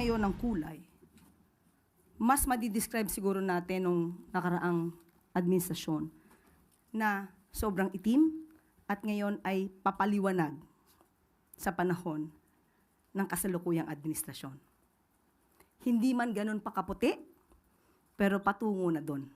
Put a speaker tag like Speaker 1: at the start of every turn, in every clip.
Speaker 1: ngayon ng kulay, mas madidescribe siguro natin nung nakaraang administrasyon na sobrang itim at ngayon ay papaliwanag sa panahon ng kasalukuyang administrasyon. Hindi man ganun pakaputi, pero patungo na doon.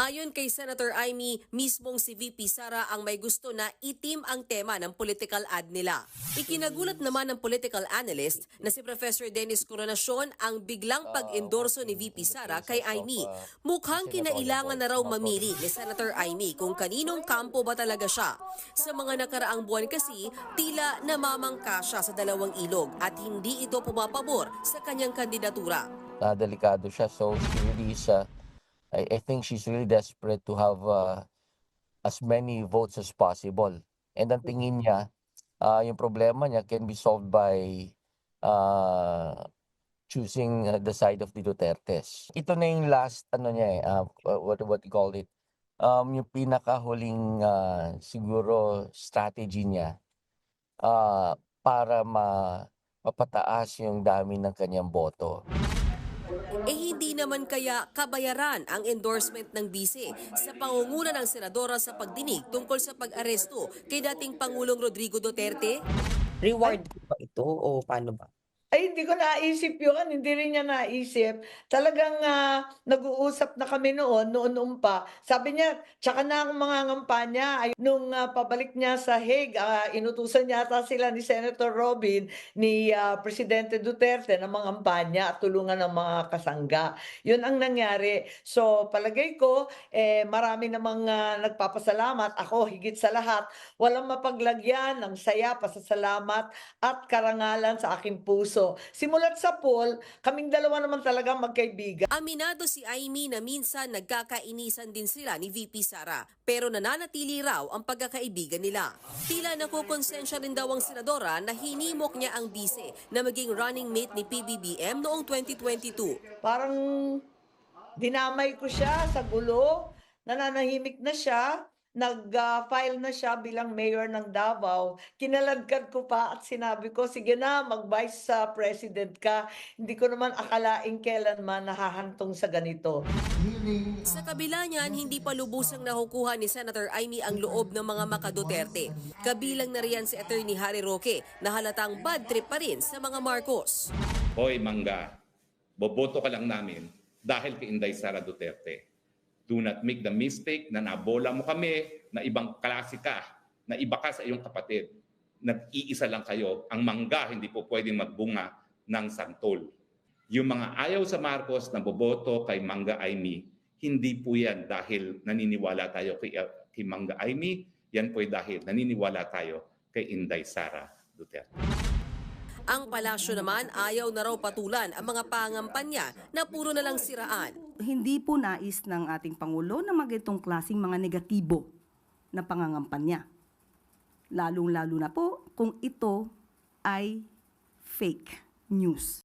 Speaker 2: Ayon kay Senator Amy, mismong si VP Sara ang may gusto na itim ang tema ng political ad nila. Ikinagulat naman ng political analyst na si Professor Dennis Coronacion ang biglang pag-endorso ni VP Sara kay Amy. Mukhang kinailangan na raw mamili ni Senator Amy kung kaninong kampo ba talaga siya. Sa mga nakaraang buwan kasi, tila namamangka siya sa dalawang ilog at hindi ito pumapabor sa kanyang kandidatura.
Speaker 3: uh, delikado siya. So is, uh, I, I think she's really desperate to have uh, as many votes as possible. And ang tingin niya, uh, yung problema niya can be solved by uh, choosing uh, the side of the Dutertes. Ito na yung last, ano niya eh, uh, what, what you call it, um, yung pinakahuling uh, siguro strategy niya uh, para ma mapataas yung dami ng kanyang boto.
Speaker 2: Eh hindi naman kaya kabayaran ang endorsement ng bise sa pangunguna ng senadora sa pagdinig tungkol sa pag-aresto kay dating Pangulong Rodrigo Duterte?
Speaker 4: Reward ba ito o paano ba?
Speaker 5: Ay, hindi ko naisip yun. Hindi rin niya naisip. Talagang ah, nag-uusap na kami noon, noon pa. Sabi niya, tsaka na ang mga ngampanya. Ay, nung ah, pabalik niya sa Hague, ah, inutusan niya ata sila ni Senator Robin, ni ah, Presidente Duterte na mga kampanya at tulungan ng mga kasangga. Yun ang nangyari. So, palagay ko, eh, marami namang ah, nagpapasalamat. Ako, higit sa lahat, walang mapaglagyan ng saya, pasasalamat at karangalan sa aking puso. Simulat sa poll, kaming dalawa naman talaga magkaibigan.
Speaker 2: Aminado si Amy na minsan nagkakainisan din sila ni VP Sara pero nananatili raw ang pagkakaibigan nila. Tila nakukonsensya rin daw ang senadora na hinimok niya ang bise na maging running mate ni PBBM noong 2022.
Speaker 5: Parang dinamay ko siya sa gulo, nananahimik na siya, nag-file na siya bilang mayor ng Davao. Kinaladkad ko pa at sinabi ko, sige na, mag-vice sa president ka. Hindi ko naman akalaing kailanman nahahantong sa ganito.
Speaker 2: Sa kabila niyan, hindi pa lubusang nakukuha ni Senator Amy ang loob ng mga maka-Duterte. Kabilang na riyan si Attorney Harry Roque na halatang bad trip pa rin sa mga Marcos.
Speaker 6: Hoy Mangga, boboto ka lang namin dahil kay Inday Sara Duterte. Do not make the mistake na nabola mo kami, na ibang klase ka, na iba ka sa iyong kapatid. Nag-iisa lang kayo. Ang mangga hindi po pwedeng magbunga ng santol. Yung mga ayaw sa Marcos na boboto kay Mangga Aimee, hindi po yan dahil naniniwala tayo kay, kay Mangga Aimee, yan po ay dahil naniniwala tayo kay Inday Sara Duterte.
Speaker 2: Ang palasyo naman ayaw na raw patulan ang mga pangampanya na puro na lang siraan.
Speaker 1: Hindi po nais ng ating Pangulo na magitong klasing mga negatibo na pangangampanya. Lalong-lalo na po kung ito ay fake news.